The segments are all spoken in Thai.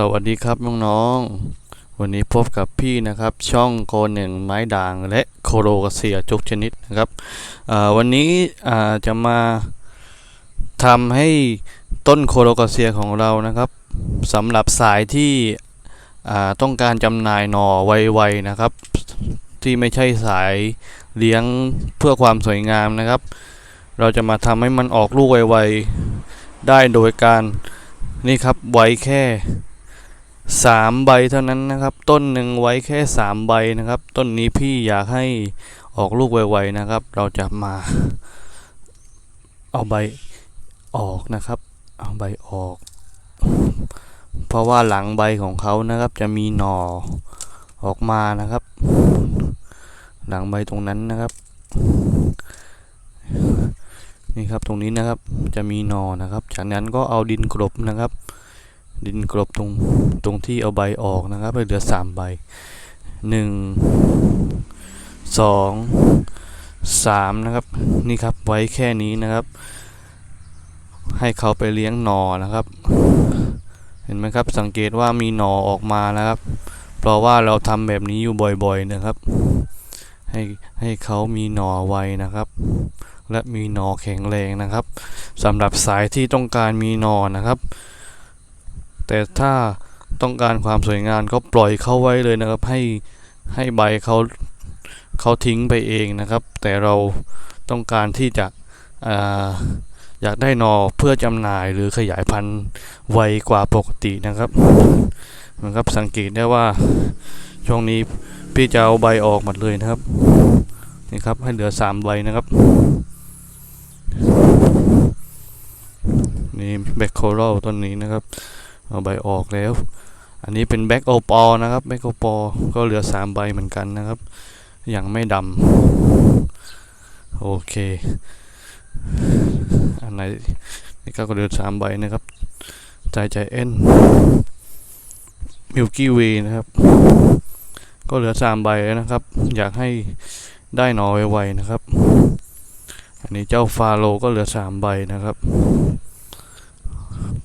สวัสดีครับน้องๆ วันนี้พบกับพี่นะครับช่องโกหนึ่งไม้ด่างและโคโรกเซียทุกชนิดนะครับวันนี้จะมาทำให้ต้นโคโรกเซียของเรานะครับสำหรับสายที่ต้องการจำหน่ายหน่อไวๆนะครับ ที่ไม่ใช่สายเลี้ยงเพื่อความสวยงามนะครับ เราจะมาทำให้มันออกลูกไวๆได้โดยการนี่ครับไว้แค่ สามใบเท่านั้นนะครับ ต้นหนึ่งไว้แค่สามใบนะครับ ต้นนี้พี่อยากให้ออกลูกไวๆนะครับ เราจะมาเอาใบออกนะครับ เอาใบออก เพราะว่าหลังใบของเขานะครับ จะมีหน่อออกมานะครับ หลังใบตรงนั้นนะครับ นี่ครับตรงนี้นะครับจะมีหนอนะครับ จากนั้นก็เอาดินกลบนะครับ ดินกลบตรงตรงที่เอาใบออกนะครับให้เหลือสามใบหนึ่งสองสามนะครับนี่ครับไว้แค่นี้นะครับ ให้เขาไปเลี้ยงหนอนะครับ เห็นไหมครับสังเกตว่ามีหนอออกมานะครับ เพราะว่าเราทำแบบนี้อยู่บ่อยๆนะครับ ให้ให้เขามีหนอไว้นะครับ และมีหนอแข็งแรงนะครับสำหรับสายที่ต้องการมีหนอนะครับ แต่ถ้าต้องการความสวยงามก็ปล่อยเขาไว้เลยนะครับ ให้ให้ใบเขาเขาทิ้งไปเองนะครับ แต่เราต้องการที่จะอาอยากได้นอเพื่อจำหน่ายหรือขยายพันธุ์ไวกว่าปกตินะครับนะครับสังเกตได้ว่าช่วงนี้พี่จะเอาใบออกหมดเลยนะครับนี่ครับให้เหลือสามใบนะครับนี่แบคโคโรต้นนี้นะครับ เอาใบออกแล้ว อันนี้เป็นแบ็คโอปอนะครับแบ็คโอปอก็เหลือสามใบเหมือนกันนะครับ ยังไม่ดำโอเค อันไหนนี่ก็เหลือสามใบนะครับใจใจเอ็นมิลกี้วีนะครับ ก็เหลือสามใบแล้วนะครับ อยากให้ได้หนอไวๆนะครับ อันนี้เจ้าฟาโลก็เหลือสามใบนะครับ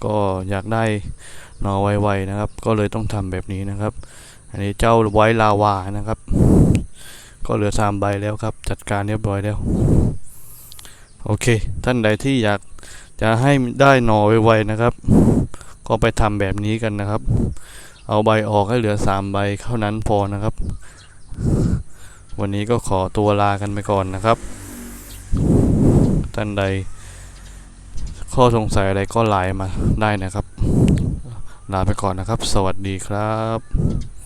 ก็อยากได้หนอไวๆนะครับ ก็เลยต้องทำแบบนี้นะครับ อันนี้เจ้าไว้ลาวานะครับ ก็เหลือสามใบแล้วครับ จัดการเรียบร้อยแล้ว โอเค ท่านใดที่อยากจะให้ได้หนอไวๆนะครับ ก็ไปทำแบบนี้กันนะครับ เอาใบออกให้เหลือสามใบเท่านั้นพอนะครับ วันนี้ก็ขอตัวลากันไปก่อนนะครับ ท่านใด ข้อสงสัยอะไรก็ไลน์มาได้นะครับ ลาไปก่อนนะครับ สวัสดีครับ